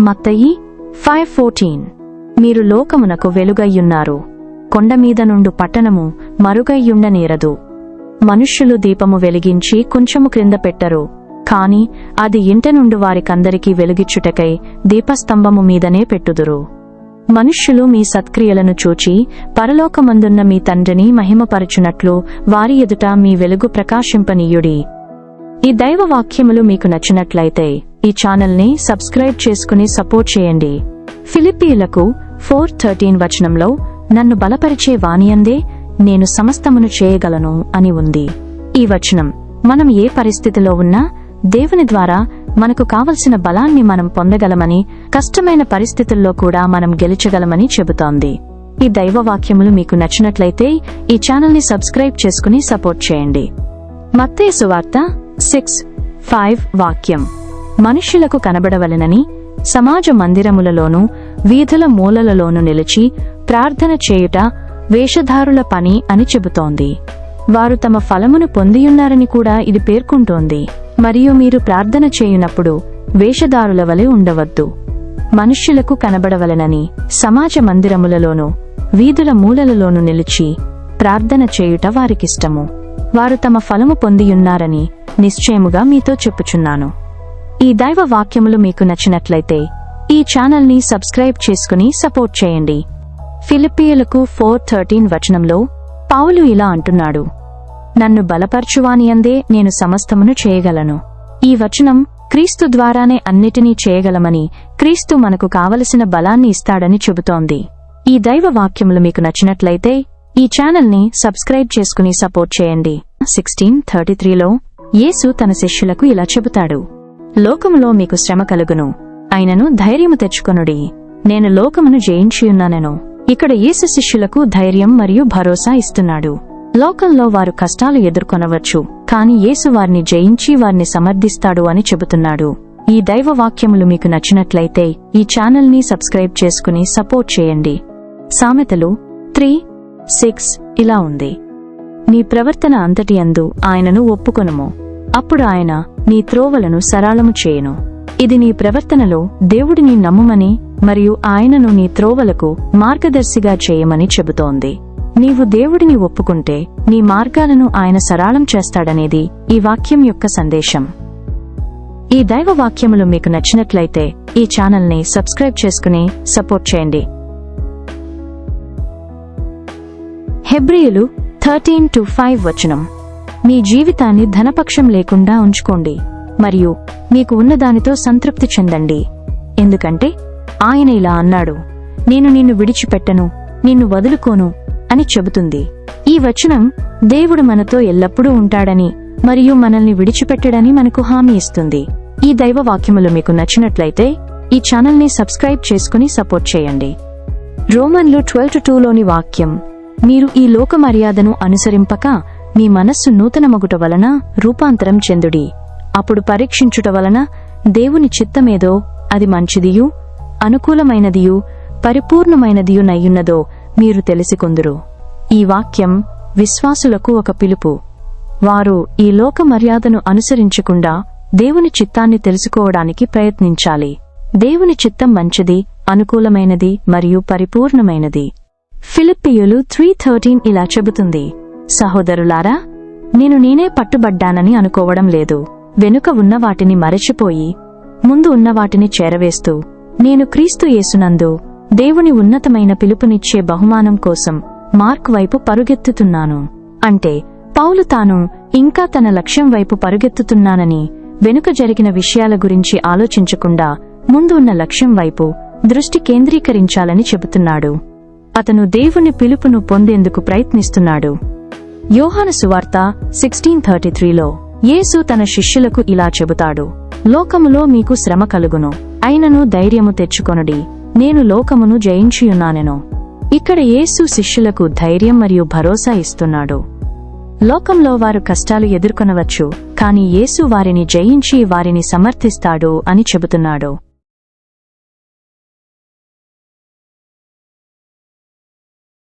మత్తయి five fourteen. మీరు లోకమునకు వెలుగయ్యున్నారు. కొండమీద నుండు పట్టణము మరుగయ్యుండనేరదు మనుష్యులు దీపము వెలిగించి కొంచెము క్రింద పెట్టరు. కాని అది ఇంట నుండి వారికందరికీ వెలుగిచ్చుటకై దీపస్తంభము మీదనే పెట్టుదురు. మనుష్యులు మీ సత్క్రియలను చూచి పరలోకమందున్న మీ తండ్రిని మహిమపరచునట్లు వారి ఎదుట మీ వెలుగు ప్రకాశింపనీయుడి. ఈ దైవవాక్యములు మీకు నచ్చినట్లయితే ఈ ఛానల్ని సబ్స్క్రైబ్ చేసుకుని సపోర్ట్ చేయండి. ఫిలిప్పీలకు ఫోర్ థర్టీన్ వచనంలో నన్ను బలపరిచే వాణియందే నేను సమస్తమును చేయగలను అని ఉంది. ఈ వచనం మనం ఏ పరిస్థితిలో ఉన్నా దేవుని ద్వారా మనకు కావలసిన బలాన్ని మనం పొందగలమని కష్టమైన పరిస్థితుల్లో కూడా మనం గెలిచగలమని చెబుతోంది. ఈ దైవవాక్యములు మీకు నచ్చినట్లయితే ఈ ఛానల్ని సబ్స్క్రైబ్ చేసుకుని సపోర్ట్ చేయండి. మత్తేసు సువార్త సిక్స్ ఫైవ్ వాక్యం. మనుష్యులకు కనబడవలెనని సమాజ మందిరములలోనూ వీధుల మూలలలోనూ నిలిచి ప్రార్థన చేయుట వేషధారుల పని అని చెబుతోంది. వారు తమ ఫలమును పొందియున్నారని కూడా ఇది పేర్కొంటోంది. మరియు మీరు ప్రార్థన చేయునప్పుడు వేషధారుల వలె ఉండవద్దు. మనుష్యులకు కనబడవలెనని సమాజ మందిరములలోనూ వీధుల మూలలలోనూ నిలిచి ప్రార్థన చేయుట వారికిష్టము. వారు తమ ఫలము పొందియున్నారని నిశ్చయముగా మీతో చెప్పుచున్నాను. ఈ దైవ వాక్యములు మీకు నచ్చినట్లయితే ఈ ఛానల్ని సబ్స్క్రైబ్ చేసుకుని సపోర్ట్ చేయండి. ఫిలిపియలకు ఫోర్ థర్టీన్ వచనంలో పౌలు ఇలా అంటున్నాడు. నన్ను బలపరచువానియందే నేను సమస్తమును చేయగలను. ఈ వచనం క్రీస్తు ద్వారానే అన్నిటినీ చేయగలమని క్రీస్తు మనకు కావలసిన బలాన్ని ఇస్తాడని చెబుతోంది. ఈ దైవ వాక్యములు మీకు నచ్చినట్లయితే ఈ ఛానల్ని సబ్స్క్రైబ్ చేసుకుని సపోర్ట్ చేయండి. సిక్స్టీన్ థర్టీ త్రీలో యేసు తన శిష్యులకు ఇలా చెబుతాడు. లోకములో మీకు శ్రమ కలుగును. అయినను ధైర్యము తెచ్చుకొనుడి. నేను లోకమును జయించియున్నానెను. ఇక్కడ యేసు శిష్యులకు ధైర్యం మరియు భరోసా ఇస్తున్నాడు. లోకంలో వారు కష్టాలు ఎదుర్కొనవచ్చు కాని యేసు వారిని జయించి వారిని సమర్థిస్తాడు అని చెబుతున్నాడు. ఈ దైవ వాక్యములు మీకు నచ్చినట్లయితే ఈ ఛానల్ని సబ్స్క్రైబ్ చేసుకుని సపోర్ట్ చేయండి. సామెతలు త్రీ సిక్స్ ఇలా ఉంది. నీ ప్రవర్తన అంతటి అందు ఆయనను ఒప్పుకొనుము. అప్పుడు ఆయన నీ త్రోవలను సరళము చేయను. ఇది నీ ప్రవర్తనలో దేవుడిని నమ్ముమని మరియు ఆయనను నీ త్రోవలకు మార్గదర్శిగా చేయమని చెబుతోంది. నీవు దేవుడిని ఒప్పుకుంటే నీ మార్గాలను ఆయన సరళం చేస్తాడనేది ఈ వాక్యం యొక్క సందేశం. ఈ దైవ వాక్యములు మీకు నచ్చినట్లయితే ఈ ఛానల్ని సబ్స్క్రైబ్ చేసుకుని సపోర్ట్ చేయండి. హెబ్రియులు థర్టీన్ టు ఫైవ్ వచనం. మీ జీవితాన్ని ధనపక్షం లేకుండా ఉంచుకోండి మరియు మీకు ఉన్నదానితో సంతృప్తి చెందండి. ఎందుకంటే ఆయన ఇలా అన్నాడు నేను నిన్ను విడిచిపెట్టను నిన్ను వదులుకోను అని చెబుతుంది. ఈ వచనం దేవుడు మనతో ఎల్లప్పుడూ ఉంటాడని మరియు మనల్ని విడిచిపెట్టడని మనకు హామీ ఇస్తుంది. ఈ దైవ వాక్యములు మీకు నచ్చినట్లయితే ఈ ఛానల్ని సబ్స్క్రైబ్ చేసుకుని సపోర్ట్ చేయండి. రోమన్లు ట్వెల్వ్ టు టూలోని వాక్యం మీరు ఈ లోక మర్యాదను అనుసరింపక మీ మనస్సు నూతనమగుట వలన రూపాంతరం చెందుడి. అప్పుడు పరీక్షించుట వలన దేవుని చిత్తమేదో అది మంచిదియు అనుకూలమైనదియు పరిపూర్ణమైనదియు నయ్యున్నదో మీరు తెలిసికొందురు. ఈ వాక్యం విశ్వాసులకు ఒక పిలుపు. వారు ఈ లోక మర్యాదను అనుసరించకుండా దేవుని చిత్తాన్ని తెలుసుకోవడానికి ప్రయత్నించాలి. దేవుని చిత్తం మంచిది అనుకూలమైనది మరియు పరిపూర్ణమైనది. ఫిలిప్పియులు త్రీ థర్టీన్ ఇలా చెబుతుంది. సహోదరులారా నేను నేనే పట్టుబడ్డానని అనుకోవడం లేదు. వెనుక ఉన్న వాటిని మరచిపోయి ముందు ఉన్న వాటిని చేరవేస్తూ నేను క్రీస్తు యేసునందు దేవుని ఉన్నతమైన పిలుపునిచ్చే బహుమానం కోసం మార్క్ వైపు పరుగెత్తుతున్నాను. అంటే పౌలు తాను ఇంకా తన లక్ష్యం వైపు పరుగెత్తుతున్నానని వెనుక జరిగిన విషయాల గురించి ఆలోచించకుండా ముందు ఉన్న లక్ష్యం వైపు దృష్టి కేంద్రీకరించాలని చెబుతున్నాడు. అతను దేవుని పిలుపును పొందేందుకు ప్రయత్నిస్తున్నాడు. యోహాను సువార్త సిక్స్టీన్ థర్టీ త్రీలో యేసు తన శిష్యులకు ఇలా చెబుతాడు. లోకములో మీకు శ్రమ కలుగును. అయినను ధైర్యము తెచ్చుకొనుడి. నేను లోకమును జయించియున్నానెను. ఇక్కడ యేసు శిష్యులకు ధైర్యం మరియు భరోసా ఇస్తున్నాడు. లోకంలో వారు కష్టాలు ఎదుర్కొనవచ్చు కాని యేసు వారిని జయించి వారిని సమర్థిస్తాడు అని చెబుతున్నాడు.